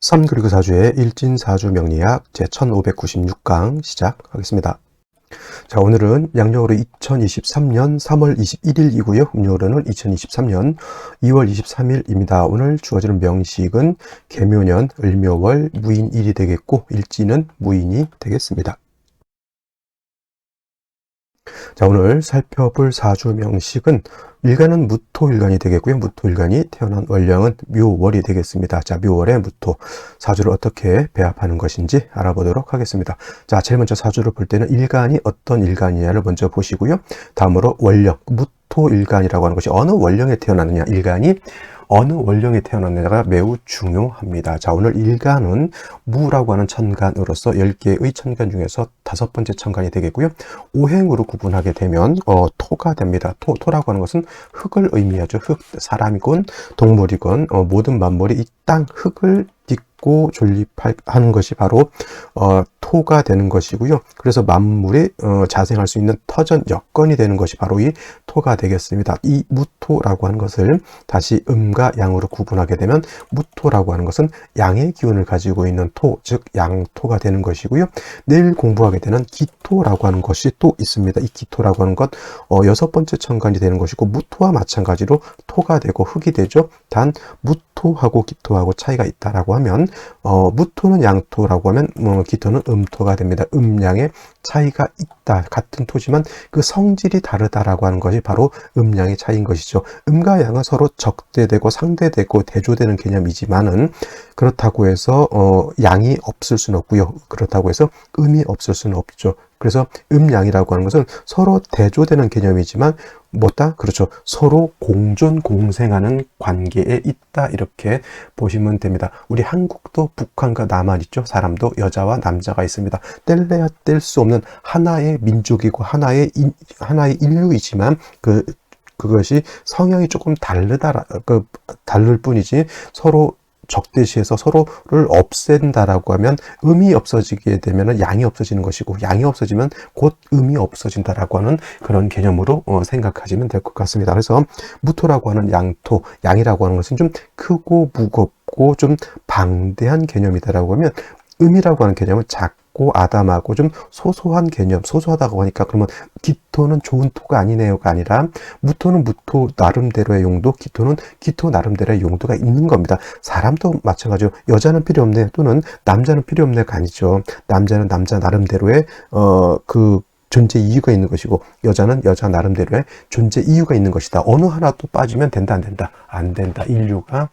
삼그리그 사주의 일진사주 명리학 제1596강 시작하겠습니다. 자, 오늘은 양력으로 2023년 3월 21일이고요. 음력으로는 2023년 2월 23일입니다. 오늘 주어지는 명식은 개묘년, 을묘월, 무인일이 되겠고 일진은 무인이 되겠습니다. 자, 오늘 살펴볼 사주 명식은 일간은 무토일간이 되겠고요. 무토일간이 태어난 월령은 묘월이 되겠습니다. 자, 묘월에 무토 사주를 어떻게 배합하는 것인지 알아보도록 하겠습니다. 자, 제일 먼저 사주를 볼 때는 일간이 어떤 일간이냐를 먼저 보시고요. 다음으로 월령, 무토일간이라고 하는 것이 어느 월령에 태어나느냐, 일간이 어느 원령에 태어났느냐가 매우 중요합니다. 자, 오늘 일간은 무라고 하는 천간으로서 10개의 천간 중에서 다섯 번째 천간이 되겠고요. 오행으로 구분하게 되면 어, 토가 됩니다. 토, 토라고 하는 것은 흙을 의미하죠. 흙, 사람이건 동물이건 어, 모든 만물이 이 땅 흙을 딛고 존립하는 것이 바로 어, 토가 되는 것이고요. 그래서 만물이 어, 자생할 수 있는 터전 여건이 되는 것이 바로 이 토가 되겠습니다. 이 무토라고 하는 것을 다시 음과 양으로 구분하게 되면 무토라고 하는 것은 양의 기운을 가지고 있는 토, 즉 양토가 되는 것이고요. 내일 공부하게 되는 기토라고 하는 것이 또 있습니다. 이 기토라고 하는 것 어, 여섯 번째 천간이 되는 것이고 무토와 마찬가지로 토가 되고 흙이 되죠. 단 무토 하고 기토하고 차이가 있다라고 하면 어, 무토는 양토라고 하면 뭐, 기토는 음토가 됩니다. 음양의 차이가 있다. 같은 토지만 그 성질이 다르다라고 하는 것이 바로 음양의 차이인 것이죠. 음과 양은 서로 적대되고 상대되고 대조되는 개념이지만은 그렇다고 해서 어, 양이 없을 수는 없고요. 그렇다고 해서 음이 없을 수는 없죠. 그래서 음양이라고 하는 것은 서로 대조되는 개념이지만 뭐다? 그렇죠. 서로 공존 공생하는 관계에 있다. 이렇게 보시면 됩니다. 우리 한국도 북한과 남한 있죠. 사람도 여자와 남자가 있습니다. 뗄래야 뗄 수 없는 하나의 민족이고 하나의 인, 하나의 인류이지만 그 그것이 성향이 조금 다르다, 그, 다를 뿐이지 서로 적대시해서 서로를 없앤다라고 하면 음이 없어지게 되면 양이 없어지는 것이고 양이 없어지면 곧 음이 없어진다라고 하는 그런 개념으로 어, 생각하시면 될 것 같습니다. 그래서 무토라고 하는 양토, 양이라고 하는 것은 좀 크고 무겁고 좀 방대한 개념이다라고 하면 음이라고 하는 개념은 작 작고 아담하고 좀 소소한 개념, 소소하다고 하니까 그러면 기토는 좋은 토가 아니네요가 아니라 무토는 무토 나름대로의 용도, 기토는 기토 나름대로의 용도가 있는 겁니다. 사람도 마찬가지로 여자는 필요 없네 또는 남자는 필요 없네가 아니죠. 남자는 남자 나름대로의 어그 존재 이유가 있는 것이고 여자는 여자 나름대로의 존재 이유가 있는 것이다. 어느 하나 또 빠지면 된다 안 된다 안 된다 인류가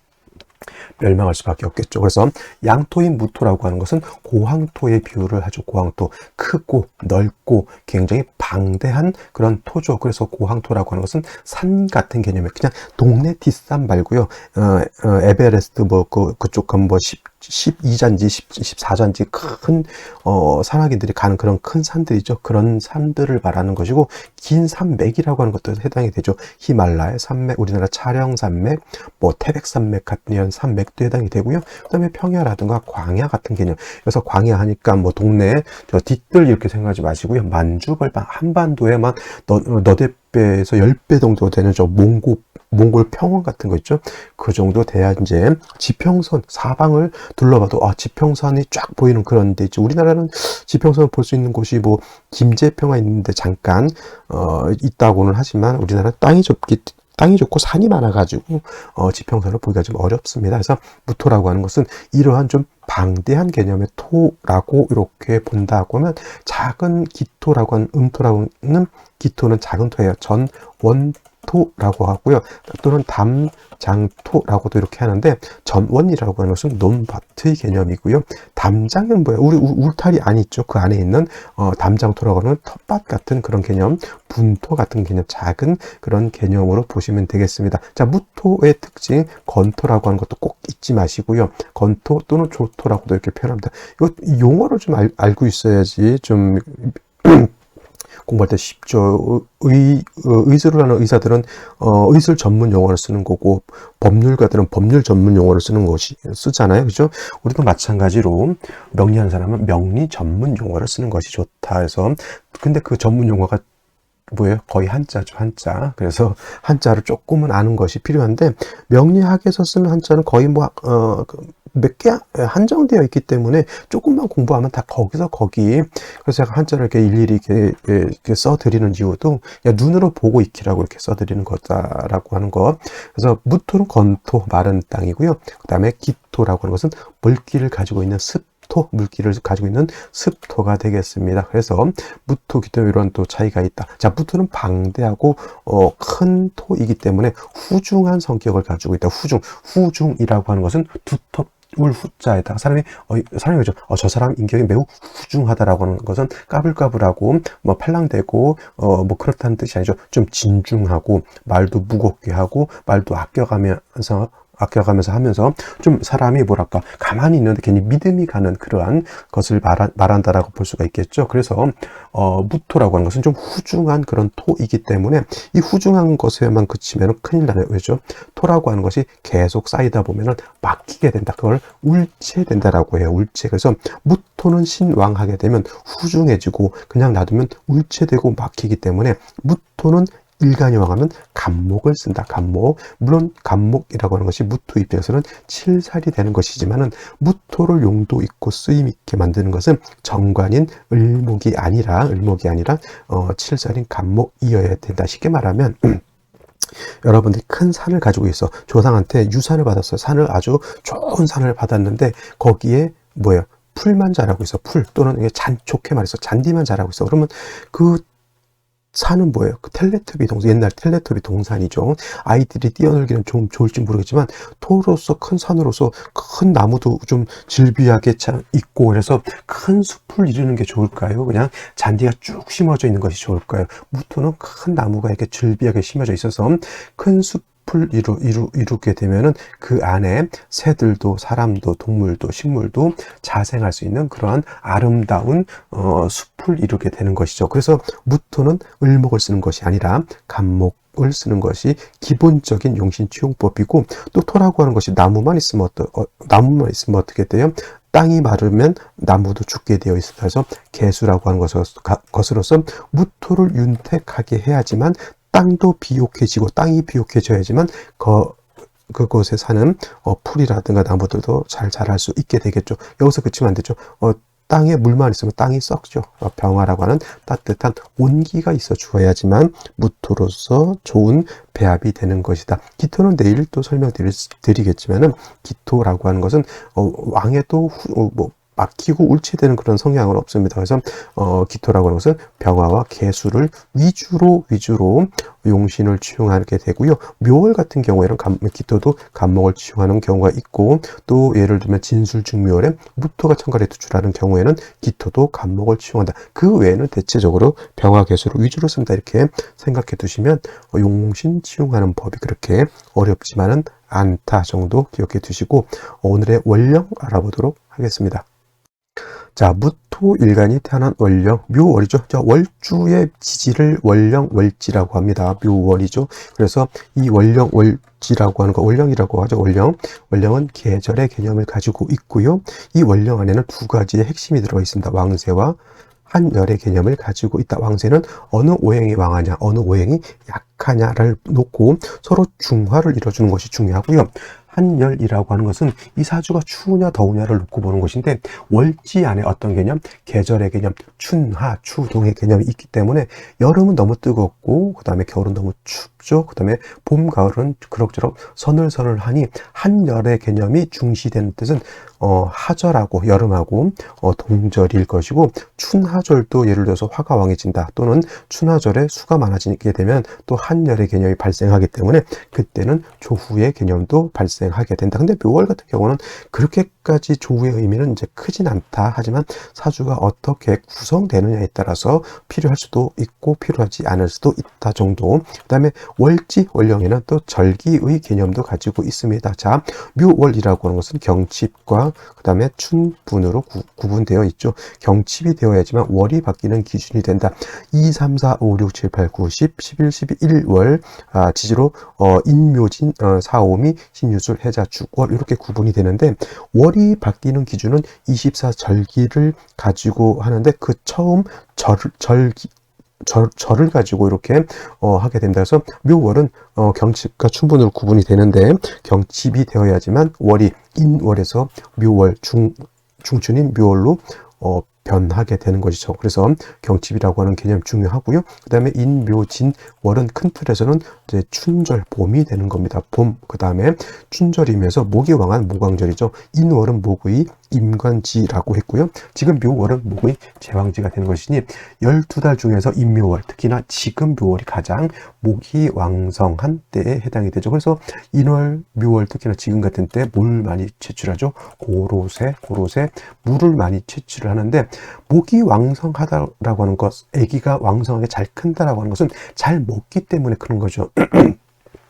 멸망할 수밖에 없겠죠. 그래서 양토인 무토라고 하는 것은 고황토의 비유를 하죠. 고황토. 크고 넓고 굉장히 방대한 그런 토죠. 그래서 고황토라고 하는 것은 산 같은 개념이에요. 그냥 동네 뒷산 말고요. 어, 어, 에베레스트 뭐 그, 그쪽 한뭐 12잔지, 14잔지 큰, 어, 산악인들이 가는 그런 큰 산들이죠. 그런 산들을 말하는 것이고, 긴 산맥이라고 하는 것도 해당이 되죠. 히말라야 산맥, 우리나라 차령 산맥, 뭐 태백산맥 같은 이런 산맥도 해당이 되고요. 그 다음에 평야라든가 광야 같은 개념. 그래서 광야 하니까 뭐 동네, 저 뒷들 이렇게 생각하지 마시고요. 만주벌방, 한반도에만 너, 너댓배에서 10배 정도 되는 저 몽고 몽골 평원 같은 거 있죠. 그 정도 돼야 이제 지평선 사방을 둘러봐도 아 지평선이 쫙 보이는 그런 데 있죠. 우리나라는 지평선을 볼 수 있는 곳이 뭐 김제평화 있는데 잠깐 어 있다고는 하지만 우리나라 땅이 좁기 땅이 좋고 산이 많아가지고 어, 지평선을 보기가 좀 어렵습니다. 그래서 무토라고 하는 것은 이러한 좀 방대한 개념의 토라고 이렇게 본다고 하면 작은 기토라고 하는 음토라고 하는 기토는 작은 토예요. 전원 토라고 하고요. 또는 담장토라고도 이렇게 하는데 전원이라고 하는 것은 논밭의 개념이고요. 담장은 뭐예요? 우리 울타리 안에 있죠. 그 안에 있는 어, 담장토라고 하는 텃밭 같은 그런 개념, 분토 같은 개념, 작은 그런 개념으로 보시면 되겠습니다. 자, 무토의 특징 건토라고 하는 것도 꼭 잊지 마시고요. 건토 또는 조토라고도 이렇게 표현합니다. 이거 용어를 좀 알, 알고 있어야지 좀 공부할 때 쉽죠. 의, 어, 의술을 하는 의사들은 어, 의술 전문 용어를 쓰는 거고 법률가들은 법률 전문 용어를 쓰는 것이 쓰잖아요. 그죠? 우리도 마찬가지로 명리하는 사람은 명리 전문 용어를 쓰는 것이 좋다 해서 근데 그 전문 용어가 뭐예요? 거의 한자죠, 한자. 그래서 한자를 조금은 아는 것이 필요한데, 명리학에서 쓰는 한자는 거의 뭐, 어, 그 몇 개 한정되어 있기 때문에 조금만 공부하면 다 거기서 거기. 그래서 제가 한자를 이렇게 일일이 이렇게, 예, 이렇게 써드리는 이유도 눈으로 보고 익히라고 이렇게 써드리는 거다라고 하는 거. 그래서 무토는 건토, 마른 땅이고요. 그 다음에 기토라고 하는 것은 물기를 가지고 있는 습 토, 물기를 가지고 있는 습토가 되겠습니다. 그래서 무토, 기토 이런 또 차이가 있다. 자, 무토는 방대하고 어, 큰 토이기 때문에 후중한 성격을 가지고 있다. 후중, 후중이라고 하는 것은 두텁 울 후자에다가 사람이 어, 사람이 그죠? 어, 저 사람 인격이 매우 후중하다라고 하는 것은 까불까불하고 뭐 팔랑대고 어, 뭐 그렇다는 뜻이 아니죠. 좀 진중하고 말도 무겁게 하고 말도 아껴가면서 아껴가면서 하면서 좀 사람이 뭐랄까 가만히 있는데 괜히 믿음이 가는 그러한 것을 말한, 말한 다라고 볼 수가 있겠죠. 그래서 어, 무토라고 하는 것은 좀 후중한 그런 토이기 때문에 이 후중한 것에만 그치면 큰일 나요. 왜죠? 토라고 하는 것이 계속 쌓이다 보면은 막히게 된다. 그걸 울체된다라고 해요. 울체. 그래서 무토는 신왕하게 되면 후중해지고 그냥 놔두면 울체되고 막히기 때문에 무토는 일간이 왕하면 간목을 쓴다. 간목. 물론 간목이라고 하는 것이 무토 입장에서는 칠살이 되는 것이지만은 무토를 용도 있고 쓰임 있게 만드는 것은 정관인 을목이 아니라 을목이 아니라 어, 칠살인 간목이어야 된다. 쉽게 말하면 여러분들이 큰 산을 가지고 있어 조상한테 유산을 받았어요. 산을 아주 좋은 산을 받았는데 거기에 뭐예요? 풀만 자라고 있어. 풀 또는 잔 좋게 말해서 잔디만 자라고 있어. 그러면 그 산은 뭐예요? 그 텔레토비 동산, 옛날 텔레토비 동산이죠. 아이들이 뛰어놀기는 좀 좋을지 모르겠지만, 토로서 큰 산으로서 큰 나무도 좀 질비하게 있고, 그래서 큰 숲을 이루는 게 좋을까요? 그냥 잔디가 쭉 심어져 있는 것이 좋을까요? 무토는 큰 나무가 이렇게 질비하게 심어져 있어서 큰 숲 숲을 이루, 이루, 이루게 되면은 그 안에 새들도 사람도 동물도 식물도 자생할 수 있는 그러한 아름다운 어, 숲을 이루게 되는 것이죠. 그래서 무토는 을목을 쓰는 것이 아니라 간목 을 쓰는 것이 기본적인 용신치용법이고 또 토라고 하는 것이 나무만 있으면 어떠, 어, 나무만 있으면 어떻게 돼요? 땅이 마르면 나무도 죽게 되어 있어서 개수라고 하는 것으로서 무토를 윤택하게 해야지만 땅도 비옥해지고 땅이 비옥해져야지만 그 그곳에 사는 어, 풀이라든가 나무들도 잘 자랄 수 있게 되겠죠. 여기서 그치면 안 되죠. 어, 땅에 물만 있으면 땅이 썩죠. 어, 병화라고 하는 따뜻한 온기가 있어 주어야지만 무토로서 좋은 배합이 되는 것이다. 기토는 내일 또 설명드리겠지만은 기토라고 하는 것은 어, 왕에도 후, 어, 뭐 막히고 울체되는 그런 성향은 없습니다. 그래서 어, 기토라고 하는 것은 병화와 개수를 위주로 위주로 용신을 치용하게 되고요. 묘월 같은 경우에는 감, 기토도 간목을 치용하는 경우가 있고 또 예를 들면 진술 중묘월에 무토가 천간에 투출하는 경우에는 기토도 간목을 치용한다. 그 외에는 대체적으로 병화 개수를 위주로 쓴다 이렇게 생각해 두시면 용신 치용하는 법이 그렇게 어렵지만은 않다 정도 기억해 두시고 오늘의 원령 알아보도록 하겠습니다. 자, 무토일간이 태어난 월령, 묘월이죠. 자, 월주의 지지를 월령, 월지라고 합니다. 묘월이죠. 그래서 이 월령, 월지라고 하는 거, 월령이라고 하죠. 월령. 월령은 계절의 개념을 가지고 있고요. 이 월령 안에는 두 가지의 핵심이 들어가 있습니다. 왕세와 한열의 개념을 가지고 있다. 왕세는 어느 오행이 왕하냐, 어느 오행이 약하냐를 놓고 서로 중화를 이뤄주는 것이 중요하고요. 한열이라고 하는 것은 이 사주가 추우냐 더우냐를 놓고 보는 것인데 월지 안에 어떤 개념, 계절의 개념, 춘하, 추동의 개념이 있기 때문에 여름은 너무 뜨겁고 그 다음에 겨울은 너무 춥죠. 그 다음에 봄, 가을은 그럭저럭 서늘서늘하니 한열의 개념이 중시되는 뜻은 어, 하절하고 여름하고 어, 동절일 것이고 춘하절도 예를 들어서 화가 왕해진다 또는 춘하절에 수가 많아지게 되면 또 한열의 개념이 발생하기 때문에 그때는 조후의 개념도 발생하게 된다. 근데 묘월 같은 경우는 그렇게 까지 조후의 의미는 이제 크진 않다. 하지만 사주가 어떻게 구성되느냐에 따라서 필요할 수도 있고 필요하지 않을 수도 있다 정도. 그 다음에 월지 월령에는 또 절기의 개념도 가지고 있습니다. 자, 묘월이라고 하는 것은 경칩과 그 다음에 춘분으로 구, 분되어 있죠. 경칩이 되어야지만 월이 바뀌는 기준이 된다. 2, 3, 4, 5, 6, 7, 8, 9, 10, 11, 12, 1월 아, 지지로 어, 인묘진, 어, 사오미, 신유술, 해자, 축월 이렇게 구분이 되는데 월이 바뀌는 기준은 24절기를 가지고 하는데 그 처음 절, 절기 절, 절을 가지고 이렇게 어, 하게 됩니다. 그래서 묘월은 어, 경칩과 춘분으로 구분이 되는데 경칩이 되어야지만 월이 인월에서 묘월 중 중춘인 묘월로 어, 변하게 되는 것이죠. 그래서 경칩이라고 하는 개념 중요하고요. 그 다음에 인묘진 월은 큰 틀에서는 이제 춘절 봄이 되는 겁니다. 봄. 그 다음에 춘절이면서 목이 왕한 모광절이죠. 인월은 목의 임관지라고 했고요. 지금 묘월은 목의 제왕지가 되는 것이니 12달 중에서 인묘월, 특히나 지금 묘월이 가장 목이 왕성한 때에 해당이 되죠. 그래서 인월, 묘월, 특히나 지금 같은 때 물 많이 채취하죠. 고로쇠, 고로쇠, 물을 많이 채취를 하는데 목이 왕성하다라고 하는 것, 아기가 왕성하게 잘 큰다라고 하는 것은 잘 먹기 때문에 그런 거죠.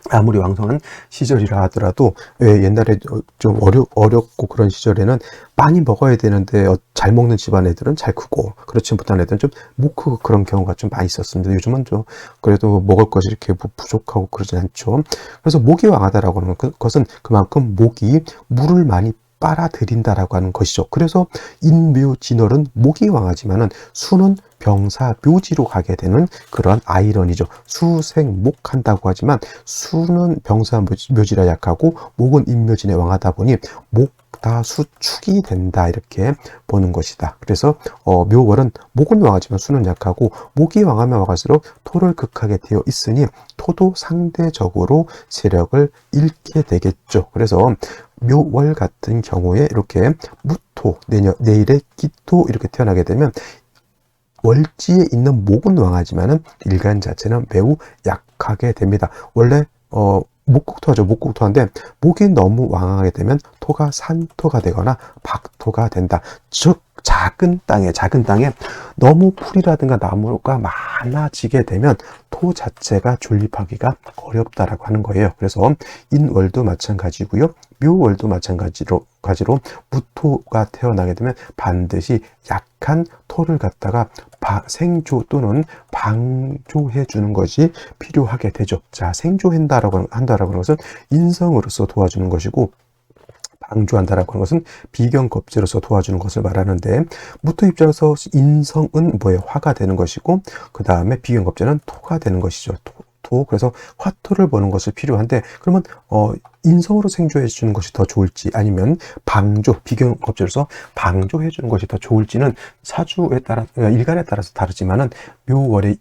아무리 왕성한 시절이라 하더라도 왜 옛날에 좀 어려, 어렵고 그런 시절에는 많이 먹어야 되는데 어, 잘 먹는 집안 애들은 잘 크고 그렇지 못한 애들은 좀 못 크고 그런 경우가 좀 많이 있었습니다. 요즘은 좀 그래도 먹을 것이 이렇게 부족하고 그러진 않죠. 그래서 목이 왕하다라고 하는 것은 그만큼 목이 물을 많이 빨아들인다라고 하는 것이죠. 그래서 인묘진월은 목이 왕하지만은 수는 병사 묘지로 가게 되는 그런 아이러니죠. 수생목한다고 하지만 수는 병사 묘지라 약하고 목은 인묘진에 왕하다 보니 목 다 수축이 된다 이렇게 보는 것이다. 그래서 어, 묘월은 목은 왕하지만 수는 약하고 목이 왕하면 왕할수록 토를 극하게 되어 있으니 토도 상대적으로 세력을 잃게 되겠죠. 그래서 묘월 같은 경우에 이렇게 무토 내년 내일의 기토 이렇게 태어나게 되면 월지에 있는 목은 왕하지만은 일간 자체는 매우 약하게 됩니다. 원래 어 목국토하죠. 목국토인데 목이 너무 왕하게 되면 토가 산토가 되거나 박토가 된다. 즉 작은 땅에 작은 땅에 너무 풀이라든가 나무가 많아지게 되면 토 자체가 존립하기가 어렵다라고 하는 거예요. 그래서 인월도 마찬가지고요. 묘월도 마찬가지로 가지로 무토가 태어나게 되면 반드시 약한 토를 갖다가 생조 또는 방조해 주는 것이 필요하게 되죠. 자, 생조한다라고 한다라고 하는 것은 인성으로서 도와주는 것이고 방조한다라고 하는 것은 비경겁제로서 도와주는 것을 말하는데 무토 입장에서 인성은 뭐예요? 화가 되는 것이고 그 다음에 비경겁제는 토가 되는 것이죠. 토, 토. 그래서 화토를 보는 것이 필요한데 그러면 어 인성으로 생조해 주는 것이 더 좋을지 아니면 방조 비경겁제로서 방조해 주는 것이 더 좋을지는 사주에 따라 일간에 따라서 다르지만은 묘월의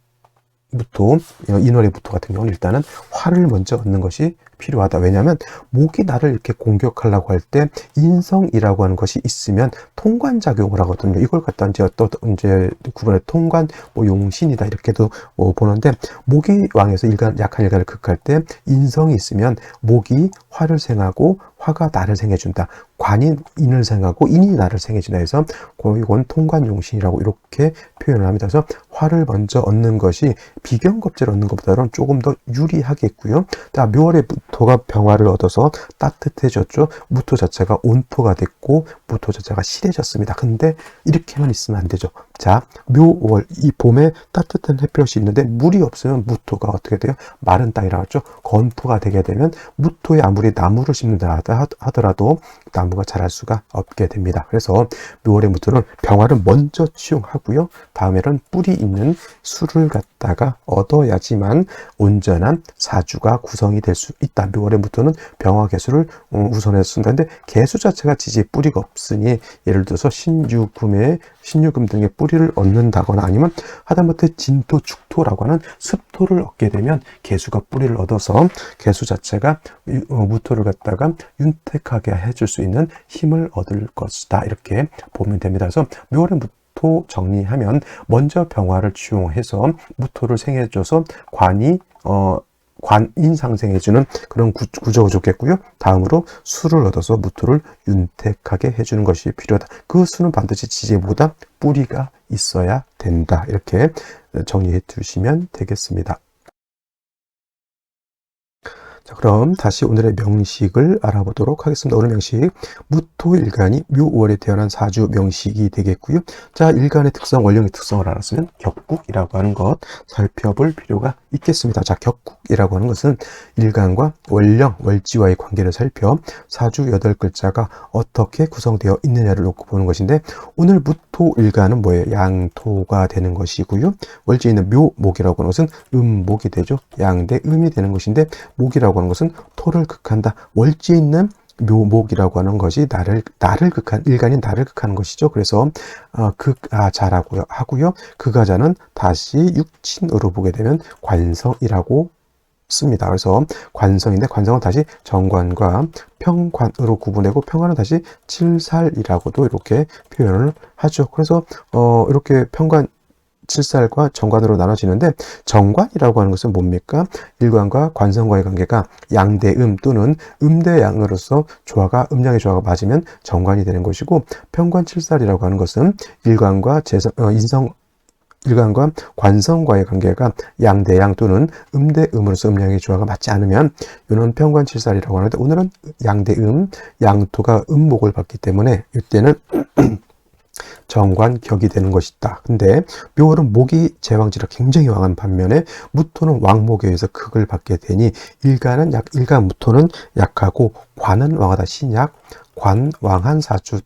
부터 인월의 부터 같은 경우는 일단은 화를 먼저 얻는 것이 필요하다. 왜냐하면 목이 나를 이렇게 공격하려고 할 때 인성이라고 하는 것이 있으면 통관 작용을 하거든요. 이걸 갖다 이제 또 이제 구분해 통관 뭐 용신이다 이렇게도 뭐 보는데 목이 왕에서 일간 약한 일간을 극할 때 인성이 있으면 목이 화를 생하고 화가 나를 생해준다. 관인 인을 생하고 인이 나를 생해준다 해서 이건 통관용신이라고 이렇게 표현을 합니다. 그래서 화를 먼저 얻는 것이 비경겁제를 얻는 것보다는 조금 더 유리하겠고요. 자, 묘월에 무토가 병화를 얻어서 따뜻해졌죠. 무토 자체가 온토가 됐고 무토 자체가 실해졌습니다. 근데 이렇게만 있으면 안 되죠. 자, 묘월 이 봄에 따뜻한 햇볕이 있는데 물이 없으면 무토가 어떻게 돼요? 마른 땅이라고 하죠. 건토가 되게 되면 무토에 아무리 나무를 심는다 하더라도 나무가 자랄 수가 없게 됩니다. 그래서 묘월의 무토는 병화를 먼저 치용하고요. 다음에는 뿌리 있는 술을 갖다가 얻어야지만 온전한 사주가 구성이 될 수 있다. 묘월의 무토는 병화 개수를 어, 우선해서 쓴다는데 개수 자체가 지지 뿌리가 없으니 예를 들어서 신유금의 신유금 등의 뿌리를 얻는다거나 아니면 하다못해 진토, 축토라고 하는 습토를 얻게 되면 개수가 뿌리를 얻어서 개수 자체가 어, 무토를 갖다가 윤택하게 해줄 수 있는 힘을 얻을 것이다. 이렇게 보면 됩니다. 그래서 묘월의 무토 정리하면 먼저 병화를 치용해서 무토를 생해줘서 관이 어 관인 상생해주는 그런 구, 조가 좋겠고요. 다음으로 수를 얻어서 무토를 윤택하게 해주는 것이 필요하다. 그 수는 반드시 지지보다 뿌리가 있어야 된다. 이렇게 정리해 두시면 되겠습니다. 자, 그럼 다시 오늘의 명식을 알아보도록 하겠습니다. 오늘 명식, 무토일간이 묘월에 태어난 사주 명식이 되겠고요. 자, 일간의 특성, 원령의 특성을 알았으면 격국이라고 하는 것 살펴볼 필요가 있겠습니다. 자, 격국 이라고 하는 것은 일간과 원령, 월지와의 관계를 살펴 사주 여덟 글자가 어떻게 구성되어 있느냐를 놓고 보는 것인데 오늘 무토 일간은 뭐예요? 양토가 되는 것이고요. 월지에 있는 묘목이라고 하는 것은 음목이 되죠. 양대 음이 되는 것인데 목이라고 하는 것은 토를 극한다. 월지에 있는 묘목이라고 하는 것이 나를 나를 극한 일간인 나를 극하는 것이죠. 그래서 어, 극아자라고 하고요. 극아자는 다시 육친으로 보게 되면 관성이라고 씁니다. 그래서 관성인데 관성은 다시 정관과 평관으로 구분하고 평관은 다시 칠살이라고도 이렇게 표현을 하죠. 그래서 어 이렇게 평관 칠살과 정관으로 나눠지는데 정관이라고 하는 것은 뭡니까? 일관과 관성과의 관계가 양대음 또는 음대양으로서 조화가 음양의 조화가 맞으면 정관이 되는 것이고 평관 칠살이라고 하는 것은 일관과 재성, 어, 인성 일관과 관성과의 관계가 양대양 또는 음대음으로서 음양의 조화가 맞지 않으면 이는 평관칠살이라고 하는데 오늘은 양대음, 양토가 음목을 받기 때문에 이때는 정관격이 되는 것이다. 근데 묘월은 목이 제왕지라 굉장히 왕한 반면에 무토는 왕목에 의해서 극을 받게 되니 일간은 약 일간 무토는 약하고 관은 왕하다 신약 관 왕한 사주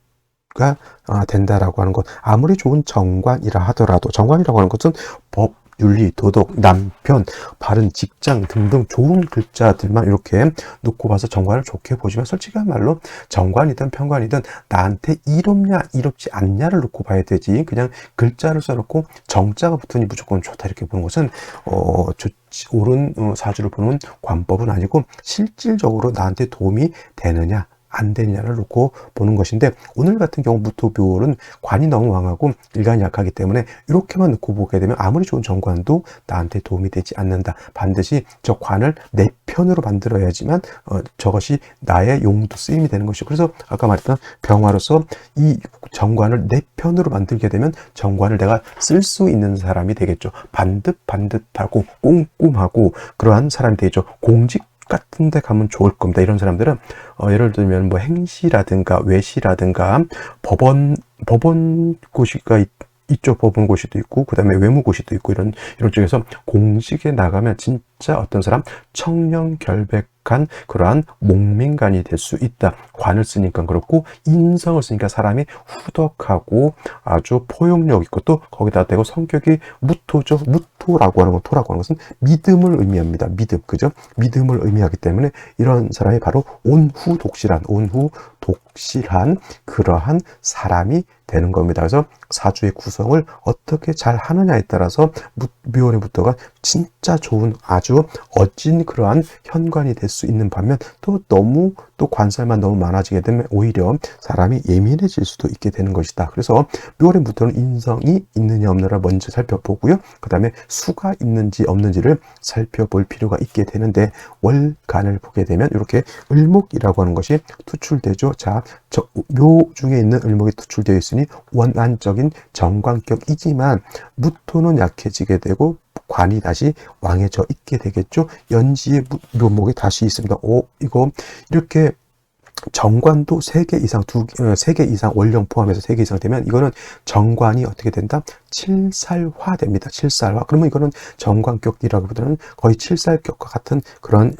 가 아, 된다라고 하는 것. 아무리 좋은 정관이라 하더라도 정관이라고 하는 것은 법 윤리, 도덕, 남편, 바른 직장 등등 좋은 글자들만 이렇게 놓고 봐서 정관을 좋게 보시면 솔직한 말로 정관이든 편관이든 나한테 이롭냐 이롭지 않냐를 놓고 봐야 되지. 그냥 글자를 써놓고 정자가 붙으니 무조건 좋다 이렇게 보는 것은 어 좋지 옳은 어, 사주를 보는 관법은 아니고 실질적으로 나한테 도움이 되느냐 안 되느냐를 놓고 보는 것인데 오늘 같은 경우 무토묘는 관이 너무 왕하고 일간이 약하기 때문에 이렇게만 놓고 보게 되면 아무리 좋은 정관도 나한테 도움이 되지 않는다. 반드시 저 관을 내 편으로 만들어야지만 어, 저것이 나의 용도 쓰임이 되는 것이고 그래서 아까 말했던 병화로서 이 정관을 내 편으로 만들게 되면 정관을 내가 쓸 수 있는 사람이 되겠죠. 반듯 반듯하고 꼼꼼하고 그러한 사람이 되겠죠. 공직 같은 데 가면 좋을 겁니다. 이런 사람들은 어, 예를 들면 뭐 행시라든가 외시라든가 법원 법원 고시가 있, 이쪽 법원 고시도 있고 그다음에 외무 고시도 있고 이런 이런 쪽에서 공직에 나가면 진짜 어떤 사람 청렴 결백 한 그러한 목민관이 될 수 있다. 관을 쓰니까 그렇고 인성을 쓰니까 사람이 후덕하고 아주 포용력 있고 또 거기다 대고 성격이 무토죠. 무토라고 하는 건 토라고 하는 것은 믿음을 의미합니다. 믿음 그죠? 믿음을 의미하기 때문에 이런 사람이 바로 온후 독실한 온후 독실한 그러한 사람이 되는 겁니다. 그래서 사주의 구성을 어떻게 잘 하느냐에 따라서 묘월의 무토가 진짜 좋은 아주 어진 그러한 현관이 될 수 있는 반면 또 너무 또 관살만 너무 많아지게 되면 오히려 사람이 예민해질 수도 있게 되는 것이다. 그래서 묘월의 무토는 인성이 있느냐 없느냐 먼저 살펴보고요. 그 다음에 수가 있는지 없는지를 살펴볼 필요가 있게 되는데 월간을 보게 되면 이렇게 을목이라고 하는 것이 투출되죠. 자, 저 묘 중에 있는 을목이 투출되어 있으니 원안적인 정관격이지만 무토는 약해지게 되고 관이 다시 왕해져 있게 되겠죠. 연지의 묘목이 다시 있습니다. 오, 이거 이렇게 정관도 3개 이상, 두, 3개 어, 이상, 원령 포함해서 3개 이상 되면 이거는 정관이 어떻게 된다? 칠살화 됩니다. 칠살화. 그러면 이거는 정관격이라기보다는 거의 칠살격과 같은 그런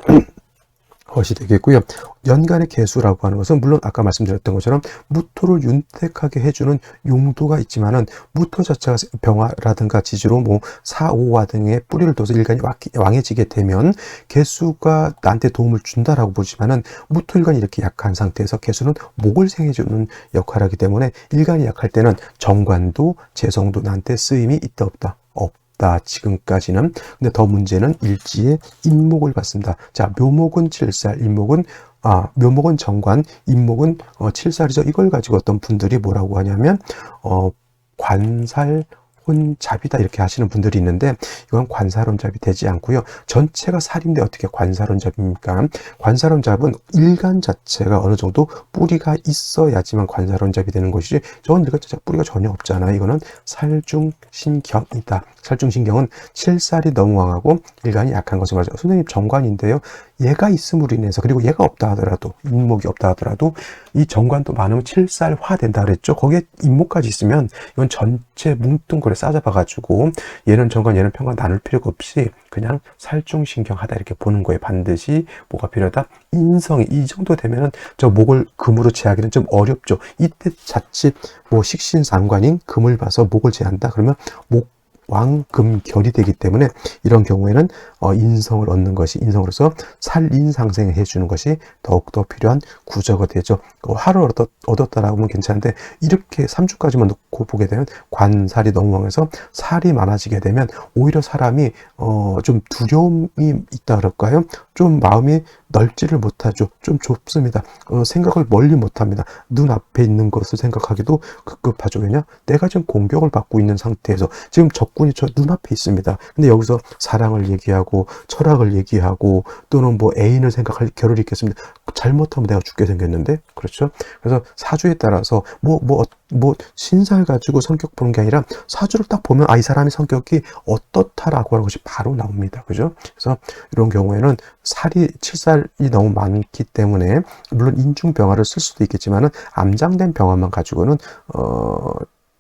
것이 되겠고요. 연간의 개수라고 하는 것은 물론 아까 말씀드렸던 것처럼 무토를 윤택하게 해주는 용도가 있지만은 무토 자체가 병화라든가 지지로 뭐 사오화 등의 뿌리를 둬서 일간이 왕해지게 되면 개수가 나한테 도움을 준다라고 보지만은 무토 일간이 이렇게 약한 상태에서 개수는 목을 생해주는 역할을 하기 때문에 일간이 약할 때는 정관도 재성도 나한테 쓰임이 있다 없다 없 다 지금까지는 근데 더 문제는 일지의 인목을 봤습니다. 자 묘목은 칠살, 인목은 아 묘목은 정관, 인목은 어, 칠살이죠. 이걸 가지고 어떤 분들이 뭐라고 하냐면 어 관살 혼잡이다 이렇게 하시는 분들이 있는데 이건 관사론잡이 되지 않고요. 전체가 살인데 어떻게 관사론잡입니까? 관사론잡은 일간 자체가 어느 정도 뿌리가 있어야지만 관사론잡이 되는 것이지 저건 일간 자체가 뿌리가 전혀 없잖아요. 이거는 살중신경이다. 살중신경은 칠살이 너무 왕하고 일간이 약한 것을 말하죠. 선생님 정관인데요. 얘가 있음으로 인해서 그리고 얘가 없다 하더라도 인목이 없다 하더라도 이 정관도 많으면 칠살화 된다 그랬죠. 거기에 인목까지 있으면 이건 전체 뭉뚱그려 싸잡아 가지고 얘는 정관 얘는 편관 나눌 필요가 없이 그냥 살중신경하다 이렇게 보는 거예요. 반드시 뭐가 필요하다? 인성이 이 정도 되면은 저 목을 금으로 제하기는 좀 어렵죠. 이때 자칫 뭐 식신상관인 금을 봐서 목을 제한다 그러면 목 왕금결이 되기 때문에 이런 경우에는 어, 인성을 얻는 것이 인성으로서 살인상생을 해주는 것이 더욱더 필요한 구조가 되죠. 그 화를 얻었, 얻었다라고 하면 괜찮은데 이렇게 3주까지만 놓고 보게 되면 관살이 너무 강해서 살이 많아지게 되면 오히려 사람이 어, 좀 두려움이 있다 그럴까요? 좀 마음이 넓지를 못하죠. 좀 좁습니다. 어, 생각을 멀리 못합니다. 눈앞에 있는 것을 생각하기도 급급하죠. 왜냐? 내가 지금 공격을 받고 있는 상태에서 지금 적군이 저 눈앞에 있습니다. 근데 여기서 사랑을 얘기하고 철학을 얘기하고 또는 뭐 애인을 생각할 겨를이 있겠습니다. 잘못하면 내가 죽게 생겼는데 그렇죠? 그래서 사주에 따라서 뭐뭐 뭐 신살 가지고 성격 보는 게 아니라 사주를 딱 보면 아 이 사람의 성격이 어떻다라고 하는 것이 바로 나옵니다. 그죠? 그래서 이런 경우에는 살이 칠살이 너무 많기 때문에 물론 인중 병화를 쓸 수도 있겠지만은 암장된 병화만 가지고는 어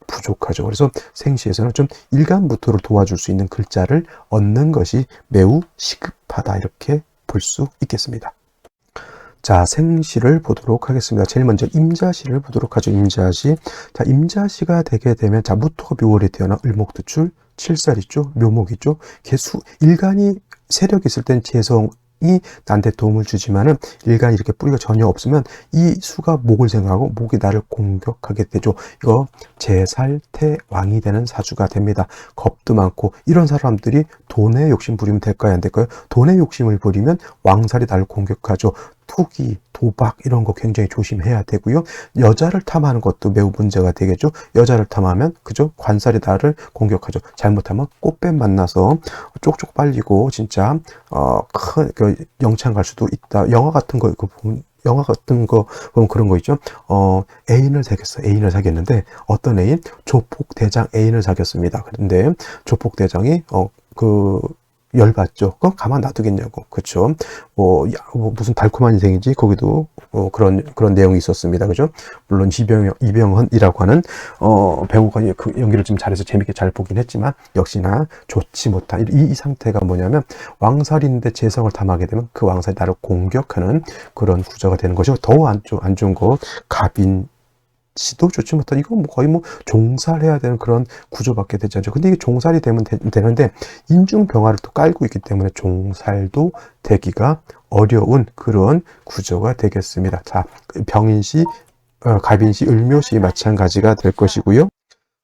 부족하죠. 그래서 생시에서는 좀 일간무토를 도와줄 수 있는 글자를 얻는 것이 매우 시급하다 이렇게 볼 수 있겠습니다. 자, 생시를 보도록 하겠습니다. 제일 먼저 임자시를 보도록 하죠. 임자시. 자, 임자시가 되게 되면 자, 무토가 묘월에 태어나 을목두출 칠살 있죠. 묘목 있죠. 개수 일간이 세력이 있을 땐 재성 이 나한테 도움을 주지만은 일간이 이렇게 뿌리가 전혀 없으면 이 수가 목을 생각하고 목이 나를 공격하게 되죠. 이거 제살태 왕이 되는 사주가 됩니다. 겁도 많고 이런 사람들이 돈에 욕심 부리면 될까요? 안 될까요? 돈에 욕심을 부리면 왕살이 나를 공격하죠. 투기, 도박 이런 거 굉장히 조심해야 되고요. 여자를 탐하는 것도 매우 문제가 되겠죠. 여자를 탐하면 그죠? 관살이 나를 공격하죠. 잘못하면 꽃뱀 만나서 쪽쪽 빨리고 진짜 어큰 그 영창 갈 수도 있다. 영화 같은 거그 보면 영화 같은 거 보면 그런 거 있죠. 어, 애인을 사귀었어. 애인을 사귀었는데 어떤 애인? 조폭 대장 애인을 사귀었습니다. 그런데 조폭 대장이 어, 그 열받죠. 그럼 가만 놔두겠냐고. 그쵸? 뭐, 야, 뭐 무슨 달콤한 인생이지? 거기도, 어, 그런, 그런 내용이 있었습니다. 그죠? 물론 이병, 이병헌이라고 하는, 어, 배우가 그 연기를 좀 잘해서 재밌게 잘 보긴 했지만, 역시나 좋지 못한, 이, 이 상태가 뭐냐면, 왕살인데 재성을 탐하게 되면 그 왕살이 나를 공격하는 그런 구조가 되는 것이고, 더 안, 안 좋은 거, 갑인, 지도 좋지 못한 이거 뭐 거의 뭐 종살 해야 되는 그런 구조밖에 되지 않죠. 근데 이게 종살이 되면 되, 되는데 인중 병화를 또 깔고 있기 때문에 종살도 되기가 어려운 그런 구조가 되겠습니다. 자, 병인시, 어, 갑인시, 을묘시 마찬가지가 될 것이고요.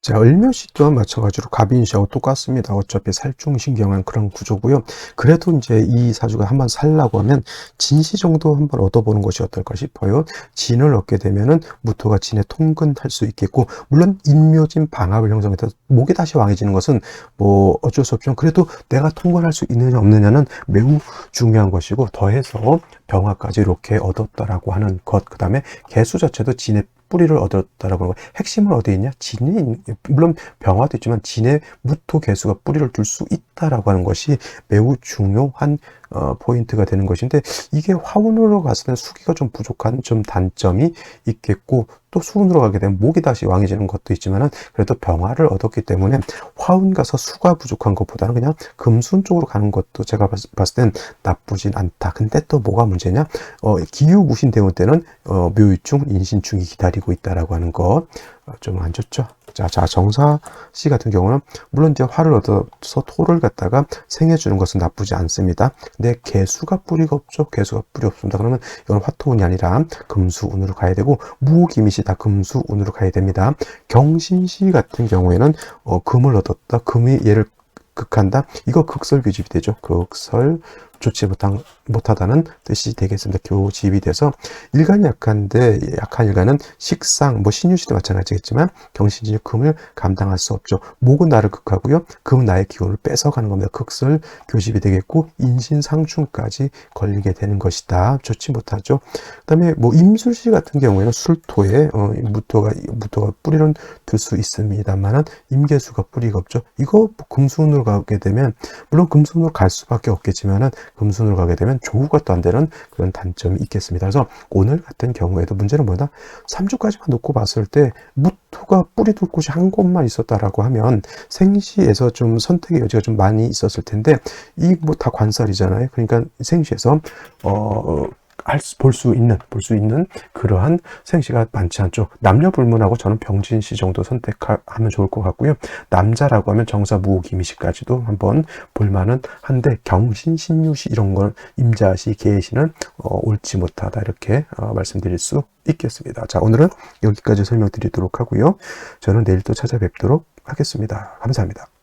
자, 을묘시 또한 마찬가지로 갑인시하고 똑같습니다. 어차피 살중신경한 그런 구조고요. 그래도 이제 이 사주가 한번 살라고 하면 진시 정도 한번 얻어보는 것이 어떨까 싶어요. 진을 얻게 되면은 무토가 진에 통근할 수 있겠고, 물론 인묘진 방합을 형성해서 목이 다시 왕해지는 것은 뭐 어쩔 수 없지만 그래도 내가 통근할 수 있느냐 없느냐는 매우 중요한 것이고 더해서 병화까지 이렇게 얻었다라고 하는 것, 그 다음에 개수 자체도 진의 뿌리를 얻었다라고 하는 거. 핵심은 어디에 있냐? 진에 물론 병화도 있지만 진의 무토 개수가 뿌리를 둘 수 있다라고 하는 것이 매우 중요한 어, 포인트가 되는 것인데 이게 화운으로 갔을 때 수기가 좀 부족한 좀 단점이 있겠고 또 수운으로 가게 되면 목이 다시 왕해지는 것도 있지만은 그래도 병화를 얻었기 때문에 화운 가서 수가 부족한 것보다는 그냥 금순 쪽으로 가는 것도 제가 봤을 땐 나쁘진 않다. 근데 또 뭐가 문제냐? 어, 기후 무신 대운 때는 어, 묘유충, 인신충이 기다리고 있다라고 하는 것. 어, 좀안 좋죠. 자, 자, 정사 씨 같은 경우는 물론 이제 화를 얻어서 토를 갖다가 생해 주는 것은 나쁘지 않습니다. 근데 개수가 뿌리가 없죠. 개수가 뿌리 없습니다. 그러면 이건 화토운이 아니라 금수운으로 가야 되고 무기미시 다 금수운으로 가야 됩니다. 경신시 같은 경우에는 어, 금을 얻었다. 금이 얘를 극한다. 이거 극설교집이 되죠. 극설 좋지 못한, 못하다는 뜻이 되겠습니다. 교집이 돼서 일간이 약한데 약한 일간은 식상, 뭐 신유시도 마찬가지겠지만 경신진이 금을 감당할 수 없죠. 목은 나를 극하고요. 금은 나의 기운을 뺏어가는 겁니다. 극설 교집이 되겠고 인신상충까지 걸리게 되는 것이다. 좋지 못하죠. 그다음에 뭐 임술시 같은 경우에는 술토에 어, 무토가 무토가 뿌리는 들 수 있습니다만은 임계수가 뿌리가 없죠. 이거 뭐 금순으로 가게 되면 물론 금순으로 갈 수밖에 없겠지만은 금순으로 가게 되면 조후가 또 안 되는 그런 단점이 있겠습니다. 그래서 오늘 같은 경우에도 문제는 뭐다? 3주까지만 놓고 봤을 때 무토가 뿌리 둘 곳이 한 곳만 있었다라고 하면 생시에서 좀 선택의 여지가 좀 많이 있었을 텐데 이 뭐 다 관살이잖아요. 그러니까 생시에서 어 볼 수 있는 볼 수 있는 그러한 생시가 많지 않죠. 남녀 불문하고 저는 병진시 정도 선택하면 좋을 것 같고요. 남자라고 하면 정사 무기미시까지도 한번 볼만은 한데 경신 신유시 이런 건 임자시 계시는 어, 옳지 못하다 이렇게 어, 말씀드릴 수 있겠습니다. 자 오늘은 여기까지 설명드리도록 하고요. 저는 내일 또 찾아뵙도록 하겠습니다. 감사합니다.